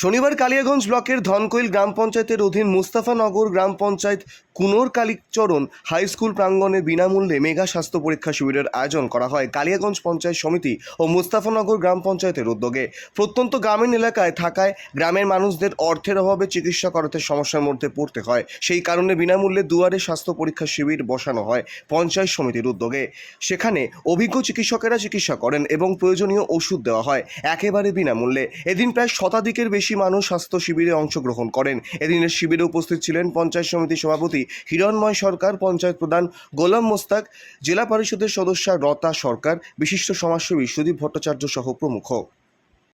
শনিবার কালিয়াগঞ্জ ব্লকের ধনকৈল গ্রাম পঞ্চায়েতের অধীন মুস্তাফানগর গ্রাম পঞ্চায়েত কুনোর কালীচরণ হাই স্কুল প্রাঙ্গণে বিনামূল্যে মেগা স্বাস্থ্য পরীক্ষা শিবিরের আয়োজন করা হয় কালিয়াগঞ্জ পঞ্চায়েত সমিতি ও মুস্তাফানগর গ্রাম পঞ্চায়েতের উদ্যোগে। প্রত্যন্ত গ্রামীণ এলাকায় থাকায় গ্রামের মানুষদের অর্থের অভাবে চিকিৎসা করাতে সমস্যার মধ্যে পড়তে হয়। সেই কারণে বিনামূল্যে দুয়ারে স্বাস্থ্য পরীক্ষা শিবির বসানো হয় পঞ্চায়েত সমিতির উদ্যোগে। সেখানে অভিজ্ঞ চিকিৎসকেরা চিকিৎসা করেন এবং প্রয়োজনীয় ওষুধ দেওয়া হয় একেবারে বিনামূল্যে। এদিন প্রায় শতাধিকের বেশি মানুষ স্বাস্থ্য শিবিরে অংশগ্রহণ করেন। এদিনের শিবিরে উপস্থিত ছিলেন পঞ্চায়েত সমিতির সভাপতি হিরণময় সরকার, পঞ্চায়েত প্রধান গোলাম মোস্তাক, জেলা পরিষদের সদস্য রতা সরকার, বিশিষ্ট সমাজসেবী সুদীপ ভট্টাচার্য সহ প্রমুখ।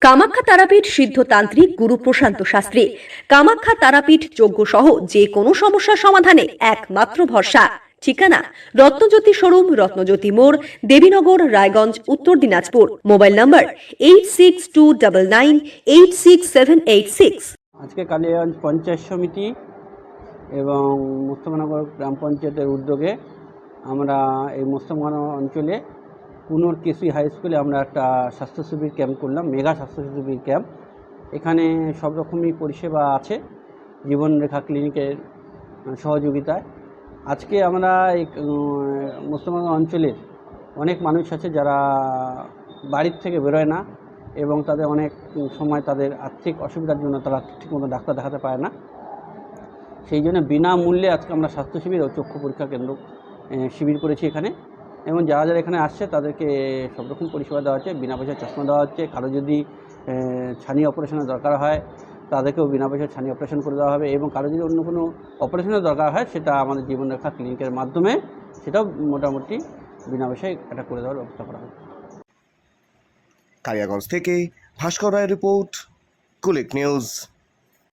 কামাখ্যা তারাপীঠ সিদ্ধতান্ত্রিক গুরু প্রশান্ত শাস্ত্রী। কামাখ্যা তারাপীঠ যজ্ঞ সহ যে কোনো সমস্যার সমাধানে একমাত্র ভরসা। ঠিকানা রত্নজ্যোতি শোরুম, রত্নজ্যোতি মোড়, Debinagar, Raiganj, Uttar Dinajpur. Mobile number eight six two double nine eight six seven eight six আজকে কালিয়াগঞ্জ পঞ্চায়েত সমিতি এবং মুস্তফানগর গ্রাম পঞ্চায়েতের উদ্যোগে আমরা এই মুস্তফানগর অঞ্চলে কুনোর কেসি হাই স্কুলে আমরা একটা স্বাস্থ্য শিবির ক্যাম্প করলাম, মেগা স্বাস্থ্য শিবির ক্যাম্প। এখানে সব রকমই পরিষেবা আছে, জীবনরেখা ক্লিনিকের সহযোগিতায়। আজকে আমরা এই মুস্তফানগর অঞ্চলের অনেক মানুষ আছে যারা বাড়ির থেকে বেরোয় না এবং তাদের অনেক সময় তাদের আর্থিক অসুবিধার জন্য তারা ঠিকমতো ডাক্তার দেখাতে পারে না। সেই জন্য বিনামূল্যে আজকে আমরা স্বাস্থ্য শিবির ও চক্ষু পরীক্ষা কেন্দ্র শিবির করেছি এখানে। এবং যারা যারা এখানে আসছে তাদেরকে সব রকম পরিষেবা দেওয়া হচ্ছে, বিনা পয়সায় চশমা দেওয়া হচ্ছে। কারও যদি ছানি অপারেশনের দরকার হয় তাদেরকেও বিনা পয়সায় ছানি অপারেশন করে দেওয়া হবে এবং কারও যদি অন্য কোনো অপারেশনের দরকার হয়, সেটা আমাদের জীবনরেখা ক্লিনিকের মাধ্যমে সেটাও মোটামুটি বিনা পয়সায় এটা করে দেওয়ার ব্যবস্থা করা হবে। কালিয়াগঞ্জ থেকে ভাস্কর রায়ের রিপোর্ট, কুলিক নিউজ।